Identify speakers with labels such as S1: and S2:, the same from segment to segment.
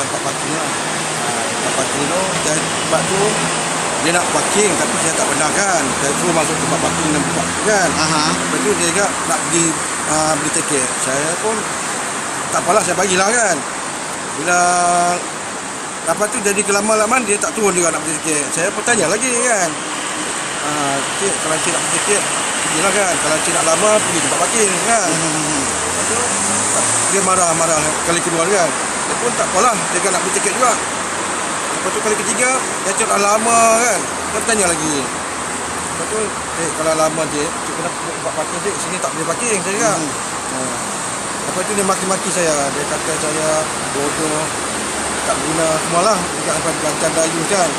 S1: bukan tempat parking lah. Tempat parking tu, saya, sebab tu dia nak parking tapi saya tak benarkan. Saya suruh masuk tempat parking dan buka kan.
S2: Aha.
S1: Lepas tu dia cakap nak pergi uh, beli tiket. Saya pun tak apalah saya bagilah kan. Bila Lepas tu jadi kelama-lamaan dia tak turun juga nak beli tiket. Saya pun tanya lagi kan. Uh, cik, kalau cik nak beli tiket, pergilah kan. Kalau cik nak lama, pergi tempat parking kan. Lepas tu dia marah-marah kali kedua kan. Dia pun tak apalah, dia kan nak beli tiket juga. Lepas tu kali ketiga, dia cakap dah lama kan. Dia tanya lagi. Lepas tu, eh kalau lama je, cik kena tempat parking cik, sini tak boleh parking saya cakap.
S2: Hmm.
S1: Ha. Lepas tu dia maki-maki saya. Dia kata saya bodoh, tak guna semualah. Dia kata apa gancang dayu kan.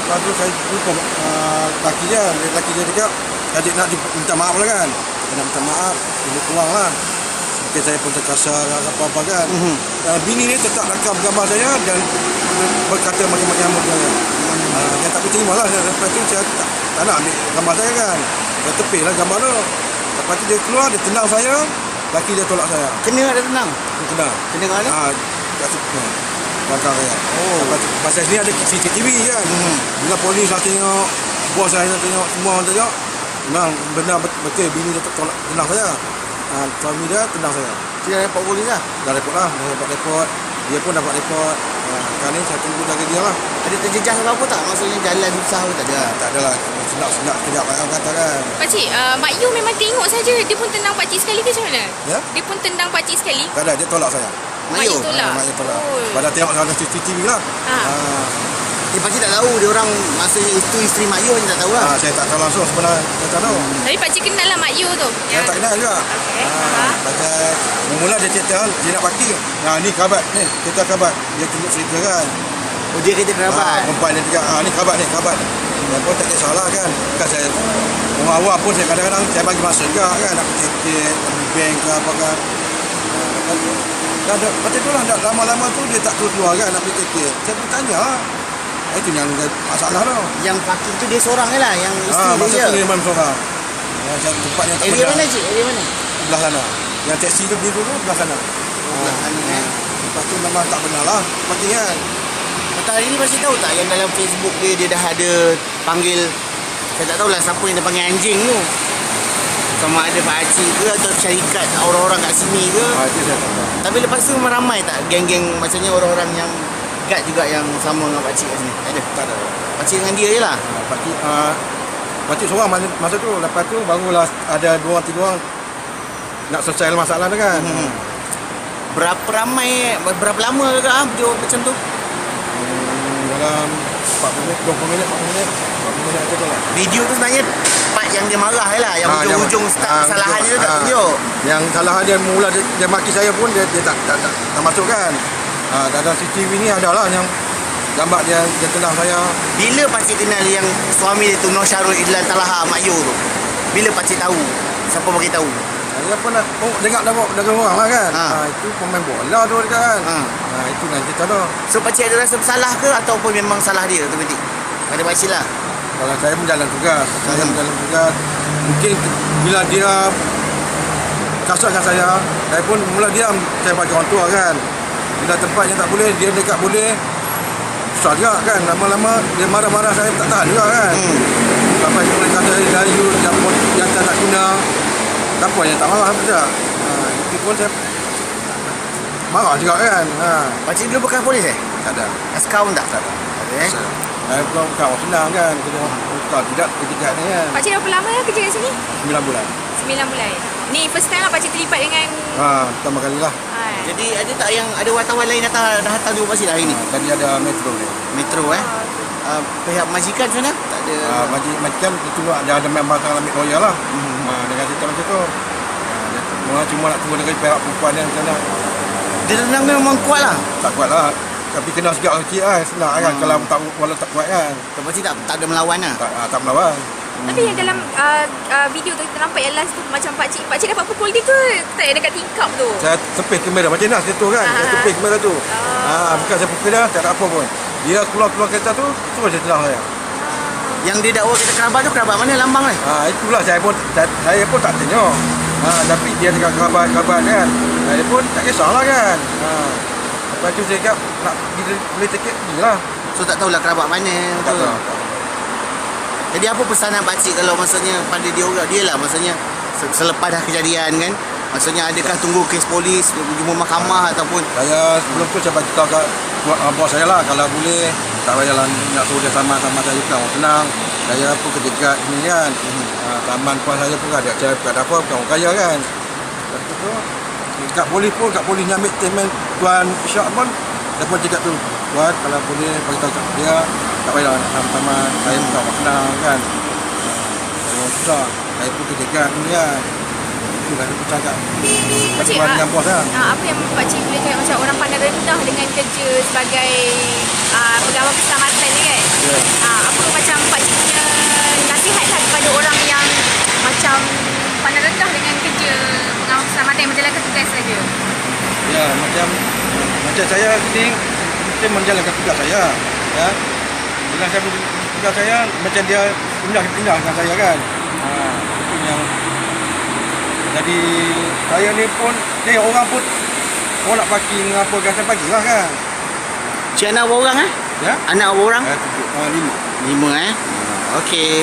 S1: Lepas tu saya hukum uh, laki dia. Dia- Laki dia cakap, adik nak minta maaf lah kan. Dia nak minta maaf, dia kurang lah. Mungkin saya pun terkasar apa-apa kan.
S2: Mhm.
S1: Uh, bini ni tetap rakam gambar saya dan berkata maki-maki hamba saya. Uh, dia tak berterima lah. Lepas tu saya tak, tak nak ambil gambar saya kan. Dia tepih lah gambar tu. Lepas tu dia keluar, dia tendang saya. Laki dia tolak saya.
S2: Kena ada tenang.
S1: Dia tendang.
S2: Kena kat mana?
S1: Ah, kat situ. Belakang saya.
S2: Oh.
S1: Lepas tu, pasal sini ada CCTV kan.
S2: Hmm.
S1: Bila polis dah tengok, bos saya dah tengok, semua orang tengok. Memang benar bet- betul bini dia tolak tendang saya. Ah, suami dia tendang saya.
S2: Dia dapat polis lah.
S1: Dah report lah, dah dapat report. Dia pun dapat report. Ah, sekarang ni saya tunggu jaga dia lah.
S2: Ada terjejas apa-apa tak? Maksudnya jalan susah ke tak ada?
S1: Ah, tak adalah, sedap-sedap sekejap orang kata kan.
S3: Pakcik, uh, Mak Yu memang tengok saja. Dia pun tendang pakcik sekali ke macam mana?
S1: Ya?
S3: Dia pun tendang pakcik sekali.
S1: Tak ada, dia tolak saya.
S2: Mak Yu?
S3: tolak.
S1: Ah, Mak Yu tolak.
S3: Oh.
S1: Pada tengok dalam CCTV lah.
S3: Ah.
S1: Ah.
S2: Eh, pakcik tak tahu dia orang maksudnya itu isteri Mak Yu je tak tahu lah.
S1: Ah, saya tak tahu langsung sebenarnya. Saya tak tahu.
S3: Tapi pakcik kenal lah Mak Yu tu.
S1: Saya tak kenal juga.
S3: Okey.
S1: Ah,
S3: Ha.
S1: pasal mula dia cerita dia nak parking. Nah, ni kerabat ni. Kita kerabat. Dia tunjuk cerita kan.
S2: Oh, dia kata
S1: Ah,
S2: kerabat.
S1: perempuan dia cakap, ah, ni kerabat ni, kerabat. Dia pun tak kisahlah kan. Bukan saya orang awam pun saya kadang-kadang saya bagi masa juga kan nak pergi tiket, bank ke apa kan. Ah, dah, dah, lepas tu lah, dah lama-lama tu dia tak keluar kan nak pergi tiket. Saya pun tanya lah. Ah, Itu yang jadi masalah tu.
S2: Yang parking tu dia seorang je lah. Yang isteri
S1: Ah,
S2: dia
S1: masa tu dia memang seorang. Ah, saya tempat yang tak
S2: Area mana cik? Area mana?
S1: Belah sana. Yang taksi tu berdiri tu belah sana.
S2: Belah sana, eh.
S1: Lepas tu memang tak benar lah. Parking kan.
S2: Kata hari ni pasti tahu tak yang dalam Facebook dia dia dah ada panggil saya tak tahulah siapa yang dia panggil anjing tu. Sama ada Pak Acik ke atau syarikat orang-orang kat sini ke.
S1: Ah, itu saya tak tahu.
S2: Tapi lepas tu memang ramai tak geng-geng macamnya orang-orang yang guard juga yang sama dengan Pak Cik kat sini. Tak ada.
S1: Tak ada.
S2: Pak Cik dengan dia je lah.
S1: Ah, Pakcik, ah, pakcik seorang masa, masa tu. Lepas tu barulah ada dua orang, tiga orang nak selesai masalah tu kan.
S2: Hmm. Berapa ramai, berapa lama ke ah video macam tu?
S1: Hmm, dalam 40 minit, 20 minit, 40 minit. 40 minit macam tu lah.
S2: Video tu sebenarnya part yang dia marah je lah. Yang
S1: Ah,
S2: hujung-hujung start
S1: ah,
S2: kesalahan dia tu tak
S1: ah,
S2: tunjuk.
S1: Yang kesalahan dia mula dia, dia maki saya pun dia, dia tak, tak, tak, tak masuk kan. Ah, dalam CCTV ni ada lah yang gambar dia dia tendang saya.
S2: Bila pakcik kenal yang suami dia tu Nur Syarul Idlan Talaha Mak Yu tu? Bila pakcik tahu? Siapa bagi tahu?
S1: Pun nak oh, dengar dengar dengar orang lah kan.
S2: Ha.
S1: Ha. itu pemain bola tu dia kan.
S2: Ha.
S1: Ha. itu nanti kita tu.
S2: So pakcik ada rasa bersalah ke ataupun memang salah dia automatik? Pada pakcik lah.
S1: Kalau saya menjalan tugas, saya
S2: Hmm.
S1: menjalan tugas. Mungkin bila dia kasar dengan saya, saya pun mula diam. Saya bagi orang tua kan. Bila tempat yang tak boleh, dia dekat boleh. Susah juga kan. Lama-lama dia marah-marah saya tak tahan juga kan.
S2: Hmm.
S1: Sampai boleh kata dia layu, yang, yang tak nak guna. Apa yang tak marah saja. Ha, itu pun saya marah juga kan. Ha,
S2: Pakcik dulu bekas polis eh?
S1: tak ada.
S2: Askar pun tak?
S1: Tak ada.
S2: Eh?
S1: Saya bukan bukan orang senang kan. Kena bukan tidak kejadian ni kan.
S3: Pakcik berapa lama ya kerja kat sini?
S1: 9 bulan.
S3: 9 bulan. Ni first time lah pakcik terlibat dengan
S1: Ha, pertama kali lah.
S3: Ha.
S2: Jadi ada tak yang ada wartawan lain datang dah datang jumpa dah hari ni?
S1: Ha, tadi ada metro ni.
S2: Metro eh? Uh, pihak majikan macam mana? Tak ada.
S1: Ha, macam itu lah, dia ada memang akan ambil lawyer lah.
S2: Hmm.
S1: Ha, dengan cerita macam tu. Ha, cuma, cuma nak turun dengan pihak perempuan yang macam mana.
S2: Dia tenang memang kuat lah.
S1: Tak kuat lah. Tapi kena sikit sikit lah. Senang kan.
S2: Hmm.
S1: Kalau tak, walau tak kuat kan.
S2: Pakcik tak, tak ada melawan lah.
S1: Tak, ha, tak melawan.
S3: Tapi yang dalam uh, uh, video tu kita nampak yang last tu macam pakcik pakcik dapat pukul dia ke? Tak dekat tingkap tu.
S1: Saya tepih kamera. Macam nak saya tu kan. Saya
S3: Ah.
S1: tepih kamera tu.
S3: Ah.
S1: Ha, bukan saya pukul dia. Tak ada apa pun. Dia keluar-keluar kereta tu. Terus dia tenang saya.
S2: Yang dia dakwa kita kerabat tu kerabat mana lambang ni?
S1: Ha, itulah saya pun saya, saya pun tak tengok. Ha, tapi dia dengan kerabat-kerabat kan. Saya pun tak kisahlah kan. Ha. Lepas tu saya cakap nak beli tiket pergilah.
S2: So tak tahulah kerabat mana
S1: Tak
S2: tu.
S1: tahu.
S2: Jadi apa pesanan pak cik kalau maksudnya pada dia orang? Dia lah maksudnya se- selepas dah kejadian kan? Maksudnya adakah tunggu kes polis jumpa mahkamah ataupun?
S1: Saya sebelum tu saya bagi tahu kat uh, bos saya lah. Kalau boleh tak payahlah nak suruh dia sama-sama saya bukan orang senang. Saya pun kerja dekat ni kan. Uh, taman pun saya pun ada saya bukan apa bukan orang kaya kan. Lepas tu tu kat polis pun kat polis nyamik statement tuan Syak pun dia pun cakap tu. Tuan kalau boleh bagi tahu kat dia tak payahlah nak sama-sama saya bukan orang senang kan. Uh, orang susah. Saya pun kerja dekat ni kan. Itulah dia pun cakap.
S3: Pakcik, ah,
S1: dengan bos kan.
S3: ah, apa yang Pak Cik boleh cakap macam orang pandang rendah dengan kerja sebagai ah, pegawai keselamatan ni kan?
S1: Ya.
S3: Apa macam Pak Cik punya nasihat lah kepada orang yang macam pandang rendah dengan kerja pengawal keselamatan yang menjalankan tugas saja?
S1: Ya, macam macam saya ni mesti menjalankan tugas saya. Ya. Bila saya tugas saya, macam dia pindah-pindah dengan saya kan. Ha, itu yang jadi saya ni pun dia orang pun orang nak parking apa kan saya bagilah kan.
S2: cik anak berapa orang eh
S1: Ya.
S2: anak orang
S1: Eh, tujuh, ah, lima.
S2: lima eh okey